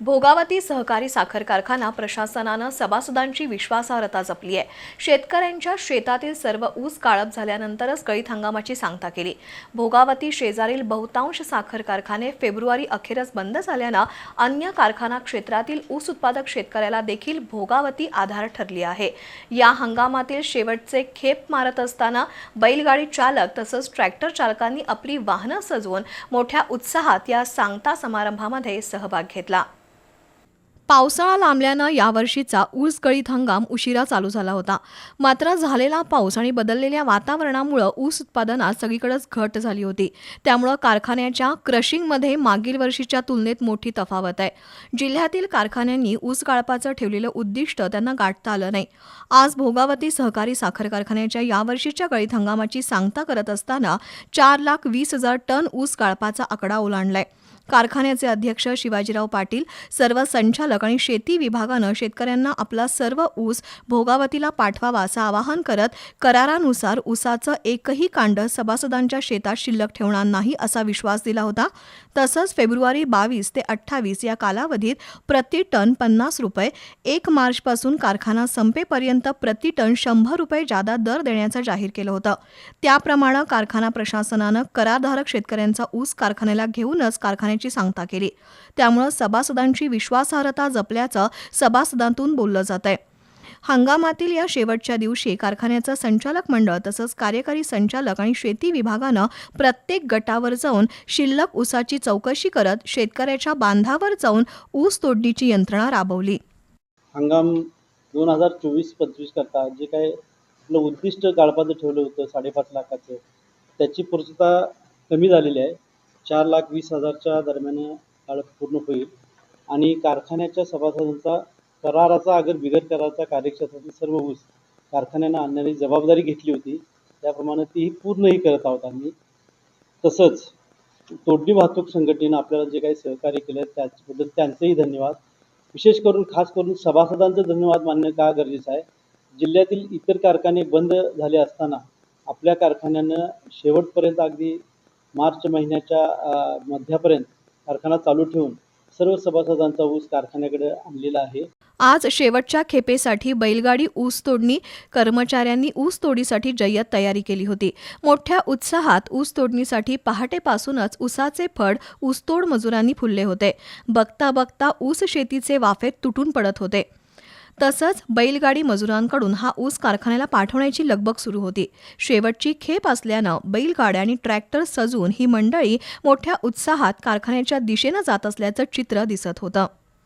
भोगावती सहकारी साखर कारखाना प्रशासनानं सभासदांची विश्वासार्हता जपली आहे. शेतकऱ्यांच्या शेतातील सर्व ऊस काळप झाल्यानंतरच गळीत हंगामाची सांगता केली. भोगावती शेजारील बहुतांश साखर कारखाने फेब्रुवारी अखेरच बंद झाल्यानं अन्य कारखाना क्षेत्रातील ऊस उत्पादक शेतकऱ्याला देखील भोगावती आधार ठरली आहे. या हंगामातील शेवटचे खेप मारत असताना बैलगाडी चालक तसंच ट्रॅक्टर चालकांनी आपली वाहनं सजवून मोठ्या उत्साहात या सांगता समारंभामध्ये सहभाग घेतला. पावसाळा लांबल्यानं यावर्षीचा ऊस गळीत हंगाम उशिरा चालू झाला होता. मात्र झालेला पाऊस आणि बदललेल्या वातावरणामुळं ऊस उत्पादनात सगळीकडेच घट झाली होती. त्यामुळं कारखान्याच्या क्रशिंगमध्ये मागील वर्षीच्या तुलनेत मोठी तफावत आहे. जिल्ह्यातील कारखान्यांनी ऊस गाळपाचं ठेवलेलं उद्दिष्ट त्यांना गाठता आलं नाही. आज भोगावती सहकारी साखर कारखान्याच्या यावर्षीच्या गळीत हंगामाची सांगता करत असताना चार लाख वीस हजार टन ऊस गाळपाचा आकडा ओलांडलाय. कारखान्याचे अध्यक्ष शिवाजीराव पाटील सर्व संचालक आणि शेती विभागानं शेतकऱ्यांना आपला सर्व ऊस भोगावतीला पाठवावा असं आवाहन करत करारानुसार ऊसाचं एकही कांड सभासदांच्या शेतात शिल्लक ठेवणार नाही असा विश्वास दिला होता. तसंच फेब्रुवारी बावीस ते अठ्ठावीस या कालावधीत प्रति टन पन्नास रुपये एक मार्चपासून कारखाना संपेपर्यंत प्रति टन शंभर रुपये जादा दर देण्याचं जाहीर केलं होतं. त्याप्रमाणे कारखाना प्रशासनानं करारधारक शेतकऱ्यांचा ऊस कारखान्याला घेऊनच करण्याची सांगता केली. त्यामुळे सभासदांची विश्वासार्हता जपल्याचं सभासदांतून बोललं जात आहे हंगामातील या शेवटच्या दिवशी कारखान्याचं संचालक मंडळ तसंच कार्यकारी संचालक आणि शेती विभागानं प्रत्येक गटावर जाऊन शिल्लक ऊसाची चौकशी करत शेतकऱ्याच्या बांधावर जाऊन ऊस तोडणीची यंत्रणा राबवली. हंगाम दोन हजार चोवीस पंचवीस करता जे काय आपलं उद्दिष्ट गाळपाचं ठेवलं होतं साडेपाच लाखाचं त्याची पूर्तता कमी झालेली आहे. चार लाख वीस हजारच्या दरम्यान अडक पूर्ण होईल. आणि कारखान्याच्या सभासदांचा कराराचा अगर बिगर कराराचा कार्यक्षेत्रातील सर्व ऊस कारखान्यानं आणण्याची जबाबदारी घेतली होती. त्याप्रमाणे तीही पूर्णही करत आहोत आम्ही. तसंच तोडणी वाहतूक संघटनेनं आपल्याला जे काही सहकार्य केलं त्याबद्दल त्यांचेही धन्यवाद. विशेष करून खास करून सभासदांचं धन्यवाद मानणं का गरजेचं आहे? जिल्ह्यातील इतर कारखाने बंद झाले असताना आपल्या कारखान्यानं शेवटपर्यंत अगदी मार्च महिन्याच्या मध्यापर्यंत कारखाना चालू ठेवून सर्व सभासदांचा ऊस कारखान्याकडे आणलेला आहे. आज शेवटच्या खेपेसाठी बैलगाडी ऊस तोडणी कर्मचाऱ्यांनी ऊस तोडीसाठी जय्यत तयारी केली होती. मोठ्या उत्साहात ऊस तोडणीसाठी पहाटेपासूनच ऊसाचे फड ऊसतोड मजुरांनी फुलले होते. बघता बघता ऊस शेतीचे वाफे तुटून पडत होते. तसंच बैलगाडी मजुरांकडून हा ऊस कारखान्याला पाठवण्याची लगबग सुरू होती. शेवटची खेप असल्यानं बैलगाड्या आणि ट्रॅक्टर सजून ही मंडळी मोठ्या उत्साहात कारखान्याच्या दिशेनं जात असल्याचं चित्र दिसत होतं.